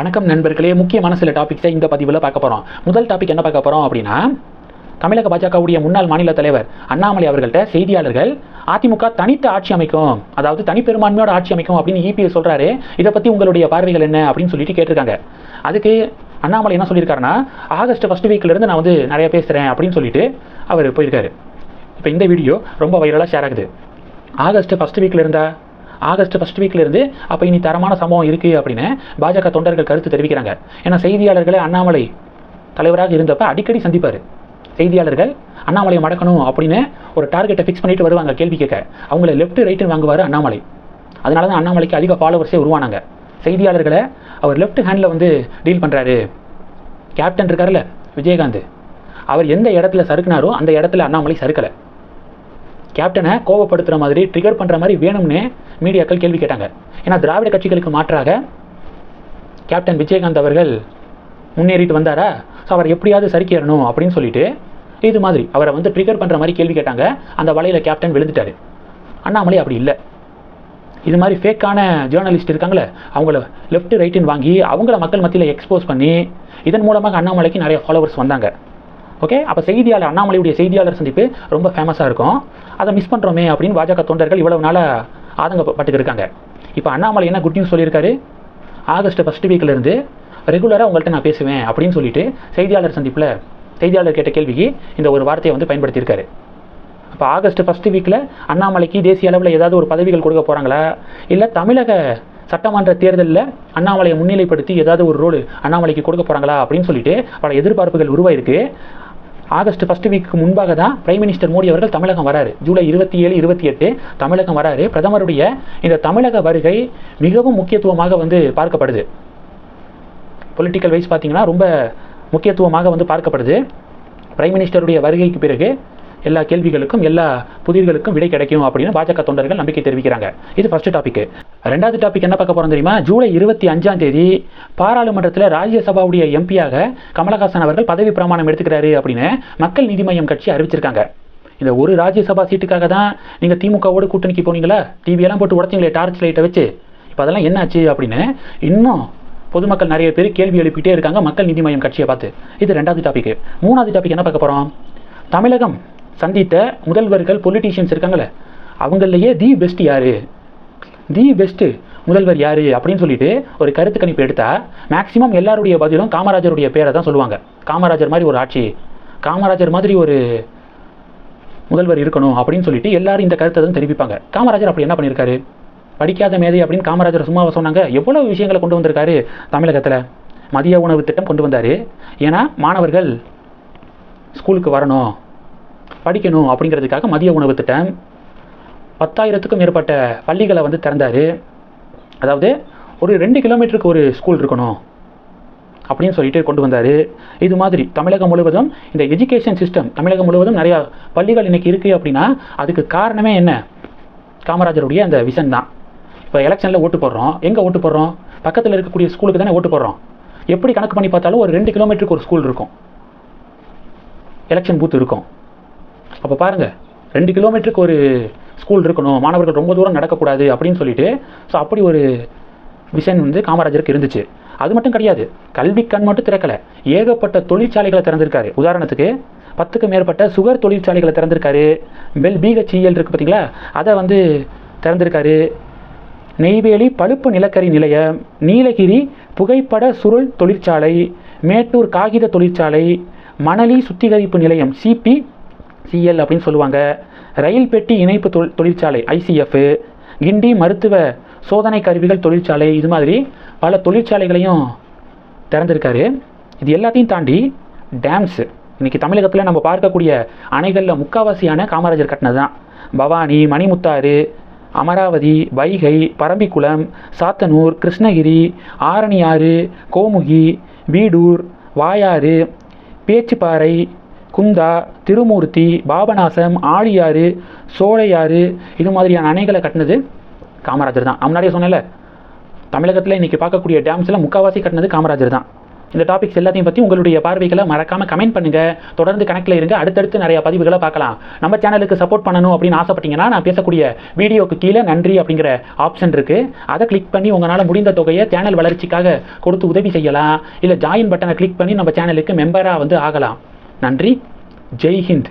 வணக்கம் நண்பர்களே. முக்கியமான சில டாபிக்ஸை இந்த பதிவில் பார்க்க போகிறோம் முதல் டாபிக் என்ன பார்க்க போகிறோம் அப்படின்னா தமிழக பாஜகவுடைய முன்னாள் மாநில தலைவர் அண்ணாமலை அவர்கள்ட்ட செய்தியாளர்கள் அதிமுக தனித்த ஆட்சி அமைக்கும் அதாவது தனிப்பெரும்பான்மையோட ஆட்சி அமைக்கும் அப்படின்னு இபிஎஸ் சொல்கிறாரு இதை பற்றி உங்களுடைய பார்வைகள் என்ன அப்படின்னு சொல்லிட்டு கேட்டிருக்காங்க. அதுக்கு அண்ணாமலை என்ன சொல்லியிருக்காருன்னா ஆகஸ்ட் ஃபர்ஸ்ட் வீக்லேருந்து நான் வந்து நிறைய பேசுகிறேன் அப்படின்னு சொல்லிட்டு அவர் போயிருக்காரு. இப்போ இந்த வீடியோ ரொம்ப வைரலாக ஷேர் ஆகுது. ஆகஸ்ட் ஃபர்ஸ்ட் வீக்ல இருந்தால் ஆகஸ்ட் ஃபர்ஸ்ட் வீக்லேருந்து அப்போ இனி தரமான சம்பவம் இருக்குது அப்படின்னு பாஜக தொண்டர்கள் கருத்து தெரிவிக்கிறாங்க. ஏன்னா செய்தியாளர்களை அண்ணாமலை தலைவராக இருந்தப்ப அடிக்கடி சந்திப்பார். செய்தியாளர்கள் அண்ணாமலையை மடக்கணும் அப்படின்னு ஒரு டார்கெட்டை ஃபிக்ஸ் பண்ணிட்டு வருவாங்க கேள்வி கேட்க. அவங்கள லெஃப்ட் ரைட்டுன்னு வாங்குவார் அண்ணாமலை. அதனால தான் அண்ணாமலைக்கு அதிக ஃபாலோவர்ஸே உருவானாங்க. செய்தியாளர்களை அவர் லெஃப்ட் ஹேண்டில் வந்து டீல் பண்ணுறாரு கேப்டன் இருக்கார்ல விஜயகாந்த். அவர் எந்த இடத்துல சறுக்குனாரோ அந்த இடத்துல அண்ணாமலை சறுக்கலை. கேப்டனை கோவப்படுத்துகிற மாதிரி ட்ரிகர் பண்ணுற மாதிரி வேணும்னு மீடியாக்கள் கேள்வி கேட்டாங்க. ஏன்னா திராவிட கட்சிகளுக்கு மாற்றாக கேப்டன் விஜயகாந்த் அவர்கள் முன்னேறிட்டு வந்தாரா? ஸோ அவர் எப்படியாவது சரிக்கேறணும் அப்படின்னு சொல்லிட்டு இது மாதிரி அவரை வந்து ட்ரிகர் பண்ணுற மாதிரி கேள்வி கேட்டாங்க. அந்த வலையில் கேப்டன் விழுந்துட்டாரு. அண்ணாமலை அப்படி இல்லை. இது மாதிரி ஃபேக்கான ஜேர்னலிஸ்ட் இருக்காங்களே அவங்கள லெஃப்ட் ரைட்டுன்னு வாங்கி அவங்கள மக்கள் மத்தியில் எக்ஸ்போஸ் பண்ணி இதன் மூலமாக அண்ணாமலைக்கு நிறைய ஃபாலோவர்ஸ் வந்தாங்க. ஓகே அப்போ செய்தியாளர் அண்ணாமலையுடைய செய்தியாளர் சந்திப்பு ரொம்ப ஃபேமஸாக இருக்கும். அதை மிஸ் பண்ணுறோமே அப்படின்னு பாஜக தொண்டர்கள் இவ்வளவு நாளாக ஆதங்கப்பட்டு இருக்காங்க. இப்போ அண்ணாமலை என்ன குட் நியூஸ் சொல்லியிருக்காரு? ஆகஸ்ட் ஃபஸ்ட் வீக்லேருந்து ரெகுலராக உங்கள்கிட்ட நான் பேசுவேன் அப்படின்னு சொல்லிட்டு செய்தியாளர் சந்திப்பில் செய்தியாளர் கேட்ட கேள்விக்கு இந்த ஒரு வார்த்தையை வந்து பயன்படுத்தியிருக்காரு. அப்போ ஆகஸ்ட் ஃபஸ்ட் வீக்கில் அண்ணாமலைக்கு தேசிய அளவில் ஏதாவது ஒரு பதவிகள் கொடுக்க போகிறாங்களா இல்லை தமிழக சட்டமன்ற தேர்தலில் அண்ணாமலையை முன்னிலைப்படுத்தி ஏதாவது ஒரு ரோல் அண்ணாமலைக்கு கொடுக்க போகிறாங்களா அப்படின்னு சொல்லிட்டு பல எதிர்பார்ப்புகள் உருவாயிருக்கு. ஆகஸ்ட் ஃபர்ஸ்ட் வீக்கு முன்பாக தான் பிரைம் மினிஸ்டர் மோடி அவர்கள் தமிழகம் வராரு. ஜூலை இருபத்தி ஏழு இருபத்தி எட்டு தமிழகம் வராரு. பிரதமருடைய இந்த தமிழக வருகை மிகவும் முக்கியத்துவமாக வந்து பார்க்கப்படுது. பொலிட்டிக்கல் வைஸ் பார்த்தீங்கன்னா ரொம்ப முக்கியத்துவமாக வந்து பார்க்கப்படுது. பிரைம் மினிஸ்டருடைய வருகைக்கு பிறகு எல்லா கேள்விகளுக்கும் எல்லா புதிர்களுக்கும் விடை கிடைக்கும் அப்படின்னு பாஜக தொண்டர்கள் நம்பிக்கை தெரிவிக்கிறாங்க. இது ஃபர்ஸ்ட் டாபிக் ரெண்டாவது டாபிக் என்ன பார்க்க போகிறோம் தெரியுமா? ஜூலை இருபத்தி அஞ்சாம் தேதி பாராளுமன்றத்தில் ராஜ்யசபாவுடைய எம்பியாக கமலஹாசன் அவர்கள் பதவி பிரமாணம் எடுத்துக்கிறாரு அப்படின்னு மக்கள் நீதி மய்யம் கட்சி அறிவிச்சிருக்காங்க. இந்த ஒரு ராஜ்யசபா சீட்டுக்காக தான் நீங்கள் திமுகவோடு கூட்டணிக்கு போனீங்களா? டிவியெல்லாம் போட்டு உடச்சிங்களே டார்ச் லைட்டை வச்சு. இப்போ அதெல்லாம் என்னாச்சு அப்படின்னு இன்னும் பொதுமக்கள் நிறைய பேர் கேள்வி எழுப்பிட்டே இருக்காங்க மக்கள் நீதி மய்யம் கட்சியை பார்த்து. இது ரெண்டாவது டாபிக் மூணாவது டாபிக் என்ன பார்க்க போகிறோம் தமிழகம் சந்தித்த முதல்வர்கள் பொலிட்டீஷியன்ஸ் இருக்காங்களே அவங்களையே தி பெஸ்ட் யாரு? தி பெஸ்ட்டு முதல்வர் யாரு அப்படின்னு சொல்லிட்டு ஒரு கருத்து கணிப்பு எடுத்தால் மேக்ஸிமம் எல்லாருடைய பதிலும் காமராஜருடைய பேரை தான் சொல்லுவாங்க. காமராஜர் மாதிரி ஒரு ஆட்சி காமராஜர் மாதிரி ஒரு முதல்வர் இருக்கணும் அப்படின்னு சொல்லிட்டு எல்லாரும் இந்த கருத்தை தான் தெரிவிப்பாங்க. காமராஜர் அப்படி என்ன பண்ணியிருக்காரு படிக்காத மேதை அப்படின்னு காமராஜர் சும்மாவை சொன்னாங்க. எவ்வளோ விஷயங்களை கொண்டு வந்திருக்காரு தமிழகத்தில்? மதிய உணவு திட்டம் கொண்டு வந்தார். ஏன்னா மாணவர்கள் ஸ்கூலுக்கு வரணும் படிக்கணும் அப்படிங்கிறதுக்காக மதிய உணவு திட்டம் பத்தாயிரத்துக்கும் மேற்பட்ட பள்ளிகளை வந்து திறந்தார். அதாவது ஒரு ரெண்டு கிலோமீட்டருக்கு ஒரு ஸ்கூல் இருக்கணும் அப்படின்னு சொல்லிட்டு கொண்டு வந்தார். இது மாதிரி தமிழகம் முழுவதும் இந்த எஜுகேஷன் சிஸ்டம் தமிழகம் முழுவதும் நிறையா பள்ளிகள் இன்றைக்கி இருக்குது அப்படின்னா அதுக்கு காரணமே என்ன? காமராஜருடைய அந்த விஷன் தான். இப்போ எலெக்ஷனில் ஓட்டு போடுறோம். எங்கே ஓட்டு போடுறோம்? பக்கத்தில் இருக்கக்கூடிய ஸ்கூலுக்கு தானே ஓட்டு போடுறோம். எப்படி கணக்கு பண்ணி பார்த்தாலும் ஒரு ரெண்டு கிலோமீட்டருக்கு ஒரு ஸ்கூல் இருக்கும். எலெக்ஷன் பூத் இருக்கும். அப்போ பாருங்கள் ரெண்டு கிலோமீட்டருக்கு ஒரு ஸ்கூல் இருக்கணும் மாணவர்கள் ரொம்ப தூரம் நடக்கக்கூடாது அப்படின்னு சொல்லிட்டு ஸோ அப்படி ஒரு விஷன் வந்து காமராஜருக்கு இருந்துச்சு. அது மட்டும் கிடையாது கல்வி கண் மட்டும் திறக்கலை. ஏகப்பட்ட தொழிற்சாலைகளை திறந்திருக்காரு. உதாரணத்துக்கு பத்துக்கு மேற்பட்ட சுகர் தொழிற்சாலைகளை திறந்திருக்காரு. பெல் பிஹெச்இஎல் இருக்குது பார்த்தீங்களா அதை வந்து திறந்திருக்காரு. நெய்வேலி பழுப்பு நிலக்கரி நிலையம் நீலகிரி புகைப்பட சுருள் தொழிற்சாலை மேட்டூர் காகித தொழிற்சாலை மணலி சுத்திகரிப்பு நிலையம் சிபி சிஎல் அப்படின்னு சொல்லுவாங்க. ரயில் பெட்டி இணைப்பு தொழிற்சாலை ஐசிஎஃப் கிண்டி மருத்துவ சோதனை கருவிகள் தொழிற்சாலை இது மாதிரி பல தொழிற்சாலைகளையும் திறந்திருக்காரு. இது எல்லாத்தையும் தாண்டி டேம்ஸு. இன்றைக்கி தமிழகத்தில் நம்ம பார்க்கக்கூடிய அணைகளில் முக்காவாசியான காமராஜர் கட்டினது தான் பவானி மணிமுத்தாறு அமராவதி வைகை பரம்பிக்குளம் சாத்தனூர் கிருஷ்ணகிரி ஆரணியாறு கோமுகி வீடூர் வாயாறு பேச்சுப்பாறை குந்தா திருமூர்த்தி பாபநாசம் ஆழியாறு சோழையாறு இது மாதிரியான அணைகளை கட்டினது காமராஜர் தான். முன்னாடியே சொன்னேன்ல தமிழகத்தில் இன்றைக்கி பார்க்கக்கூடிய டேம்ஸில் முக்கால்வாசி கட்டினது காமராஜர் தான். இந்த டாபிக்ஸ் எல்லாத்தையும் பற்றி உங்களுடைய பார்வைகளை மறக்காமல் கமெண்ட் பண்ணுங்கள் தொடர்ந்து கணக்கில் இருங்க. அடுத்தடுத்து நிறைய பதிவுகளை பார்க்கலாம். நம்ம சேனலுக்கு சப்போர்ட் பண்ணணும் அப்படின்னு ஆசைப்பட்டீங்கன்னா நான் பேசக்கூடிய வீடியோக்கு கீழே நன்றி அப்படிங்கிற ஆப்ஷன் இருக்குது அதை கிளிக் பண்ணி உங்களால் முடிந்த தொகையை சேனல் வளர்ச்சிக்காக கொடுத்து உதவி செய்யலாம். இல்லை ஜாயின் பட்டனை கிளிக் பண்ணி நம்ம சேனலுக்கு மெம்பராக வந்து ஆகலாம். நன்றி. ஜெய்ஹிந்த்